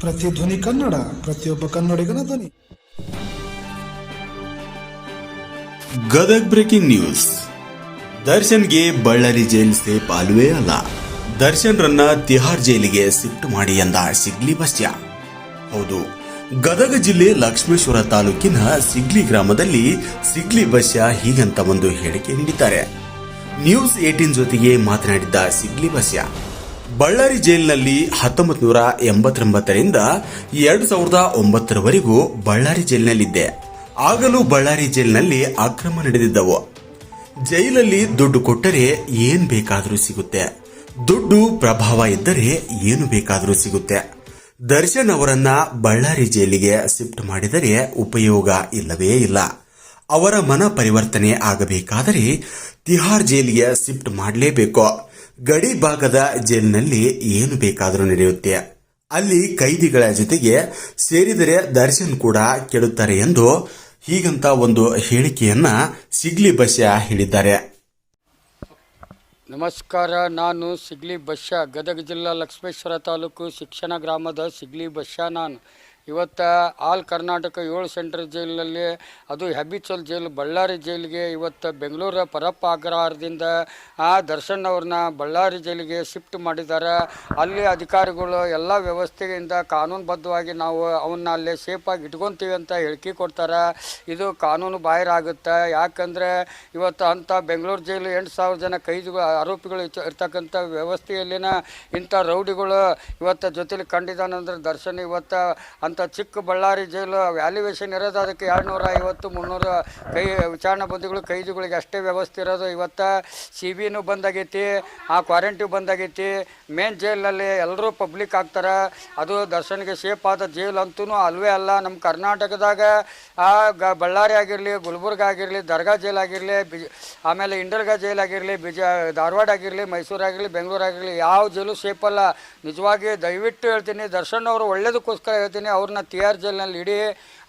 ಪ್ರತಿಧ್ವನಿ ಕನ್ನಡ, ಪ್ರತಿಯೊಬ್ಬ ಕನ್ನಡಿಗನ ಧ್ವನಿ. Gadag breaking news. ದರ್ಶನ್ಗೆ ಬಳ್ಳಾರಿ ಜೈಲ್ ಸೇಫ್ ಅಲ್ವೇ ಅಲ್ಲ. ದರ್ಶನ್ ರನ್ನ ತಿಹಾರ್ ಜೈಲಿಗೆ ಶಿಫ್ಟ್ ಮಾಡಿ ಎಂದ ಸಿಗ್ಲಿ ಬಸ್ಯ. ಹೌದು, ಗದಗ ಜಿಲ್ಲೆ ಲಕ್ಷ್ಮೇಶ್ವರ ತಾಲೂಕಿನ ಸಿಗ್ಲಿ ಗ್ರಾಮದಲ್ಲಿ ಸಿಗ್ಲಿ ಬಸ್ಯ ಹೀಗಂತ ಒಂದು ಹೇಳಿಕೆ ನೀಡಿದ್ದಾರೆ. ನ್ಯೂಸ್ ಏಟೀನ್ ಜೊತೆಗೆ ಮಾತನಾಡಿದ್ದ ಸಿಗ್ಲಿ ಬಸ್ಯ. ಬಳ್ಳಾರಿ ಜೈಲಿನಲ್ಲಿ ಹತ್ತೊಂಬತ್ತು ನೂರ ಎಂಬತ್ತೊಂಬತ್ತರಿಂದ ಎರಡು ಸಾವಿರದ ಒಂಬತ್ತರವರೆಗೂ ಬಳ್ಳಾರಿ ಜೈಲಿನಲ್ಲಿದ್ದೆ. ಆಗಲೂ ಬಳ್ಳಾರಿ ಜೈಲಿನಲ್ಲಿ ಅಕ್ರಮ ನಡೆದಿದ್ದವು. ಜೈಲಲ್ಲಿ ದುಡ್ಡು ಕೊಟ್ಟರೆ ಏನ್ ಬೇಕಾದರೂ ಸಿಗುತ್ತೆ. ದುಡ್ಡು ಪ್ರಭಾವ ಇದ್ದರೆ ಏನು ಬೇಕಾದರೂ ಸಿಗುತ್ತೆ. ದರ್ಶನ್ ಅವರನ್ನ ಬಳ್ಳಾರಿ ಜೈಲಿಗೆ ಶಿಫ್ಟ್ ಮಾಡಿದರೆ ಉಪಯೋಗ ಇಲ್ಲವೇ ಇಲ್ಲ. ಅವರ ಮನ ಪರಿವರ್ತನೆ ಆಗಬೇಕಾದರೆ ತಿಹಾರ್ ಜೈಲಿಗೆ ಶಿಫ್ಟ್ ಮಾಡಲೇಬೇಕು. ಗಡಿ ಭಾಗದ ಜೈಲಿನಲ್ಲಿ ಏನು ಬೇಕಾದರೂ ನಡೆಯುತ್ತೆ. ಅಲ್ಲಿ ಕೈದಿಗಳ ಜೊತೆಗೆ ಸೇರಿದರೆ ದರ್ಶನ್ ಕೂಡ ಕೆಡುತ್ತಾರೆ ಎಂದು ಹೀಗಂತ ಒಂದು ಹೇಳಿಕೆಯನ್ನ ಸಿಗ್ಲಿ ಬಸ್ಯ ಹೇಳಿದ್ದಾರೆ. ನಮಸ್ಕಾರ, ನಾನು ಸಿಗ್ಲಿ ಬಸ್ಯ, ಗದಗ ಜಿಲ್ಲಾ ಲಕ್ಷ್ಮೇಶ್ವರ ತಾಲೂಕು ಶಿಕ್ಷಣ ಗ್ರಾಮದ ಸಿಗ್ಲಿ ಬಸ್ಯ ನಾನು. ಇವತ್ತು ಆಲ್ ಕರ್ನಾಟಕ ಏಳು ಸೆಂಟ್ರಲ್ ಜೈಲಿನಲ್ಲಿ, ಅದು ಹ್ಯಾಬಿಚುವಲ್ ಜೈಲು ಬಳ್ಳಾರಿ ಜೈಲಿಗೆ, ಇವತ್ತು ಬೆಂಗಳೂರ ಪರಪ್ಪ ಆಗ್ರಹಾರದಿಂದ ಆ ದರ್ಶನ್ ಅವ್ರನ್ನ ಬಳ್ಳಾರಿ ಜೈಲಿಗೆ ಶಿಫ್ಟ್ ಮಾಡಿದ್ದಾರೆ ಅಲ್ಲಿ ಅಧಿಕಾರಿಗಳು ಎಲ್ಲ ವ್ಯವಸ್ಥೆಯಿಂದ ಕಾನೂನುಬದ್ಧವಾಗಿ ನಾವು ಅವನ್ನ ಅಲ್ಲೇ ಸೇಫಾಗಿ ಇಟ್ಕೊತೀವಿ ಅಂತ ಹೇಳಿಕೆ ಕೊಡ್ತಾರೆ. ಇದು ಕಾನೂನು ಬಾಹಿರ ಆಗುತ್ತೆ? ಯಾಕಂದರೆ ಇವತ್ತು ಅಂಥ ಬೆಂಗಳೂರು ಜೈಲು ಎಂಟು ಸಾವಿರ ಜನ ಕೈದಿಗಳು ಆರೋಪಿಗಳು ಇರ್ತ- ಇರ್ತಕ್ಕಂಥ ವ್ಯವಸ್ಥೆಯಲ್ಲಿನ ಇಂಥ ರೌಡಿಗಳು ಇವತ್ತು ಜೊತೆಲಿ ಕಂಡಿದ್ದಾನಂದ್ರೆ ದರ್ಶನ್ ಇವತ್ತು ಅಂಥ ಚಿಕ್ಕ ಬಳ್ಳಾರಿ ಜೈಲು ವ್ಯಾಲ್ಯೂವೇಷನ್ ಇರೋದು ಅದಕ್ಕೆ ಎರಡುನೂರ ಐವತ್ತು, ಮುನ್ನೂರು ಕೈ, ವಿಚಾರಣಾ ಬಂದಿಗಳು, ಕೈದಿಗಳಿಗೆ ಅಷ್ಟೇ ವ್ಯವಸ್ಥೆ ಇರೋದು. ಇವತ್ತು ಸಿ ಬಿನೂ ಬಂದಾಗೈತಿ, ಆ ಕ್ವಾರಂಟೈನ್ ಬಂದಾಗೈತಿ. ಮೇನ್ ಜೈಲಲ್ಲಿ ಎಲ್ಲರೂ ಪಬ್ಲಿಕ್ ಆಗ್ತಾರೆ. ಅದು ದರ್ಶನ್ಗೆ ಸೇಫ್ ಆದ ಜೈಲು ಅಂತೂ ಅಲ್ವೇ ಅಲ್ಲ. ನಮ್ಮ ಕರ್ನಾಟಕದಾಗ, ಆ ಗ, ಬಳ್ಳಾರಿ ಆಗಿರಲಿ, ಗುಲ್ಬರ್ಗ ಆಗಿರಲಿ, ದರ್ಗಾ ಜೈಲ್ ಆಗಿರಲಿ, ಬಿಜ್, ಆಮೇಲೆ ಇಂಡರ್ಗಾ ಜೈಲ್ ಆಗಿರಲಿ, ಬಿಜ, ಧಾರವಾಡ ಆಗಿರಲಿ, ಮೈಸೂರು ಆಗಿರಲಿ, ಬೆಂಗಳೂರು ಆಗಿರಲಿ, ಯಾವ ಜೈಲು ಸೇಫ್ ಅಲ್ಲ. ನಿಜವಾಗಿ ದಯವಿಟ್ಟು ಹೇಳ್ತೀನಿ, ದರ್ಶನ್ ಅವರು ಒಳ್ಳೇದಕ್ಕೋಸ್ಕರ ಹೇಳ್ತೀನಿ. ಅವ್ರನ್ನ ಆರ್ ಜೆಲ್ನಲ್ಲಿ ಇಡಿ,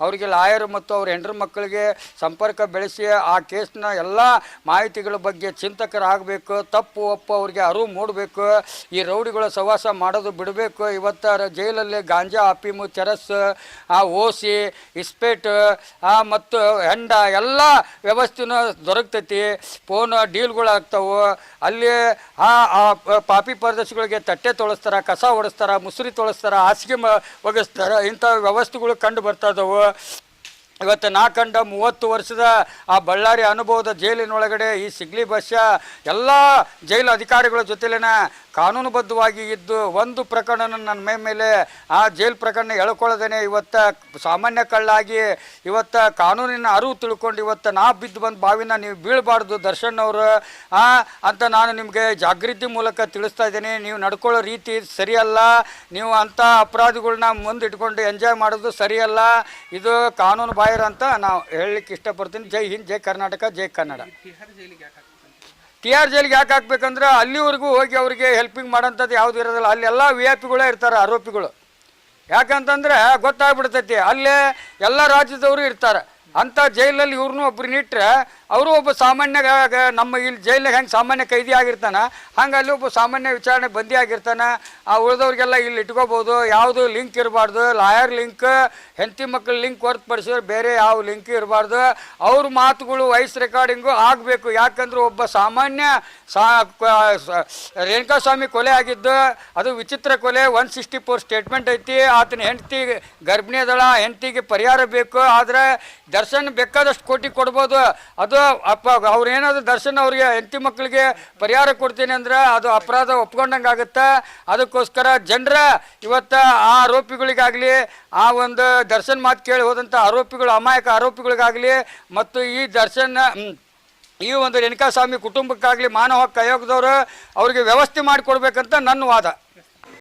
ಅವರಿಗೆ ಲಾಯರ್ ಮತ್ತು ಅವ್ರ ಹೆಂಡ್ರ ಮಕ್ಕಳಿಗೆ ಸಂಪರ್ಕ ಬೆಳೆಸಿ, ಆ ಕೇಸ್ನ ಎಲ್ಲ ಮಾಹಿತಿಗಳ ಬಗ್ಗೆ ಚಿಂತಕರಾಗಬೇಕು, ತಪ್ಪು ಒಪ್ಪು ಅವ್ರಿಗೆ ಅರಿವು ಮೂಡಬೇಕು, ಈ ರೌಡಿಗಳ ಸವಾಸ ಮಾಡೋದು ಬಿಡಬೇಕು. ಇವತ್ತು ಜೈಲಲ್ಲಿ ಗಾಂಜಾ ಅಫೀಮು ಚರಸ್ ಆ ಓಸಿ, ಇಸ್ಪೇಟ್ ಮತ್ತು ಹೆಂಡ ಎಲ್ಲ ವ್ಯವಸ್ಥೆನೂ ದೊರಕ್ತೈತಿ. ಫೋನ್ ಡೀಲ್ಗಳು ಆಗ್ತಾವೆ. ಅಲ್ಲಿ ಆ ಪಾಪಿ ಪರದೇಶಗಳಿಗೆ ತಟ್ಟೆ ತೊಳಸ್ತಾರ, ಕಸ ಹೊಡೆಸ್ತಾರ, ಮುಸುರಿ ತೊಳಸ್ತಾರ, ಹಾಸಿಗೆ ಒಗೆಸ್ತಾರ ಇಂಥ ವ್ಯವಸ್ಥೆಗಳು ಕಂಡು ಬರ್ತಾ ಇದಾವೆ. ಇವತ್ತು ನಾ ಕಂಡ ಮೂವತ್ತು ವರ್ಷದ ಆ ಬಳ್ಳಾರಿ ಅನುಭವದ ಜೈಲಿನೊಳಗಡೆ ಈ ಸಿಗ್ಲಿ ಬಸ್ಯ ಎಲ್ಲ ಜೈಲು ಅಧಿಕಾರಿಗಳ ಜೊತೆಲಿನ ಕಾನೂನುಬದ್ಧವಾಗಿ ಇದ್ದು ಒಂದು ಪ್ರಕರಣ ನನ್ನ ಮೈ ಮೇಲೆ, ಆ ಜೈಲು ಪ್ರಕರಣ ಎಳ್ಕೊಳ್ಳದೇನೆ ಇವತ್ತು ಸಾಮಾನ್ಯ ಕಳ್ಳಾಗಿ ಇವತ್ತು ಕಾನೂನಿನ ಅರಿವು ತಿಳ್ಕೊಂಡು ಇವತ್ತು ನಾ ಬಿದ್ದು ಬಂದು ಬಾವಿನ ನೀವು ಬೀಳಬಾರ್ದು ದರ್ಶನ್ ಅವರು ಅಂತ ನಾನು ನಿಮಗೆ ಜಾಗೃತಿ ಮೂಲಕ ತಿಳಿಸ್ತಾ ಇದ್ದೀನಿ. ನೀವು ನಡ್ಕೊಳ್ಳೋ ರೀತಿ ಸರಿಯಲ್ಲ. ನೀವು ಅಂಥ ಅಪರಾಧಿಗಳನ್ನ ಮುಂದಿಟ್ಕೊಂಡು ಎಂಜಾಯ್ ಮಾಡೋದು ಸರಿಯಲ್ಲ. ಇದು ಕಾನೂನು ಬಾಹಿರ ಅಂತ ನಾವು ಹೇಳಲಿಕ್ಕೆ ಇಷ್ಟಪಡ್ತೀನಿ. ಜೈ ಹಿಂದ್, ಜೈ ಕರ್ನಾಟಕ, ಜೈ ಕನ್ನಡ. ಟಿ ಆರ್ ಜೈಲಿಗೆ ಯಾಕೆ ಹಾಕ್ಬೇಕಂದ್ರೆ ಅಲ್ಲಿವರೆಗೂ ಹೋಗಿ ಅವರಿಗೆ ಹೆಲ್ಪಿಂಗ್ ಮಾಡೋಂಥದ್ದು ಯಾವುದು ಇರೋದಿಲ್ಲ. ಅಲ್ಲೆಲ್ಲ ವಿ ಐ ಪಿಗಳೇ ಇರ್ತಾರೆ, ಆರೋಪಿಗಳು. ಯಾಕಂತಂದ್ರೆ ಗೊತ್ತಾಗ್ಬಿಡ್ತೈತಿ, ಅಲ್ಲೇ ಎಲ್ಲ ರಾಜ್ಯದವರು ಇರ್ತಾರೆ. ಅಂಥ ಜೈಲಲ್ಲಿ ಇವ್ರನ್ನೂ ಒಬ್ರನ್ನ ಇಟ್ಟರೆ ಅವರು ಒಬ್ಬ ಸಾಮಾನ್ಯ ನಮ್ಮ ಇಲ್ಲಿ ಜೈಲಿನಾಗ ಹೆಂಗೆ ಸಾಮಾನ್ಯ ಕೈದಿ ಆಗಿರ್ತಾನ ಹಂಗೆ ಅಲ್ಲಿ ಒಬ್ಬ ಸಾಮಾನ್ಯ ವಿಚಾರಣೆ ಬಂದಿ ಆಗಿರ್ತಾನೆ, ಆ ಉಳಿದವ್ರಿಗೆಲ್ಲ ಇಲ್ಲಿ ಇಟ್ಕೋಬೋದು, ಯಾವುದು ಲಿಂಕ್ ಇರಬಾರ್ದು, ಲಾಯರ್ ಲಿಂಕ್, ಹೆಂಡತಿ ಮಕ್ಕಳ ಲಿಂಕ್ ಹೊರತುಪಡಿಸಿದ್ರೆ ಬೇರೆ ಯಾವ ಲಿಂಕ್ ಇರಬಾರ್ದು, ಅವ್ರ ಮಾತುಗಳು ವಾಯ್ಸ್ ರೆಕಾರ್ಡಿಂಗು ಆಗಬೇಕು, ಯಾಕಂದ್ರೆ ಒಬ್ಬ ಸಾಮಾನ್ಯ ಸ- ರೇಣುಕಾಸ್ವಾಮಿ ಕೊಲೆ ಆಗಿದ್ದು, ಅದು ವಿಚಿತ್ರ ಕೊಲೆ, ಒನ್ ಸಿಕ್ಸ್ಟಿ ಫೋರ್ ಸ್ಟೇಟ್ಮೆಂಟ್ ಐತಿ, ಆತನ ಹೆಂಡತಿ ಗರ್ಭಿಣಿ ಅದಳ ಹೆಂಡತಿಗೆ ಪರಿಹಾರ ಬೇಕು, ಆದರೆ ದರ್ಶನ್ ಬೇಕಾದಷ್ಟು ಕೋಟಿ ಕೊಡ್ಬೋದು, ಅದು ಅಪ್ಪ ಅವ್ರು ಏನಾದ್ರು ದರ್ಶನ ಅವ್ರಿಗೆ ಹೆಂಡತಿ ಮಕ್ಕಳಿಗೆ ಪರಿಹಾರ ಕೊಡ್ತೀನಿ ಅಂದ್ರೆ ಅದು ಅಪರಾಧ ಒಪ್ಕೊಂಡಂಗೆ ಆಗುತ್ತೆ. ಅದಕ್ಕೋಸ್ಕರ ಜನರ ಇವತ್ತು ಆ ಆರೋಪಿಗಳಿಗಾಗಲಿ, ಆ ಒಂದು ದರ್ಶನ್ ಮಾತು ಕೇಳಿ ಹೋದಂಥ ಆರೋಪಿಗಳು, ಅಮಾಯಕ ಆರೋಪಿಗಳಿಗಾಗಲಿ, ಮತ್ತು ಈ ದರ್ಶನ್ ಈ ಒಂದು ರೇಣುಕಾಸ್ವಾಮಿ ಕುಟುಂಬಕ್ಕಾಗಲಿ ಮಾನವ ಹಕ್ಕು ಆಯೋಗದವರು ಅವರಿಗೆ ವ್ಯವಸ್ಥೆ ಮಾಡಿಕೊಡ್ಬೇಕಂತ ನನ್ನ ವಾದ.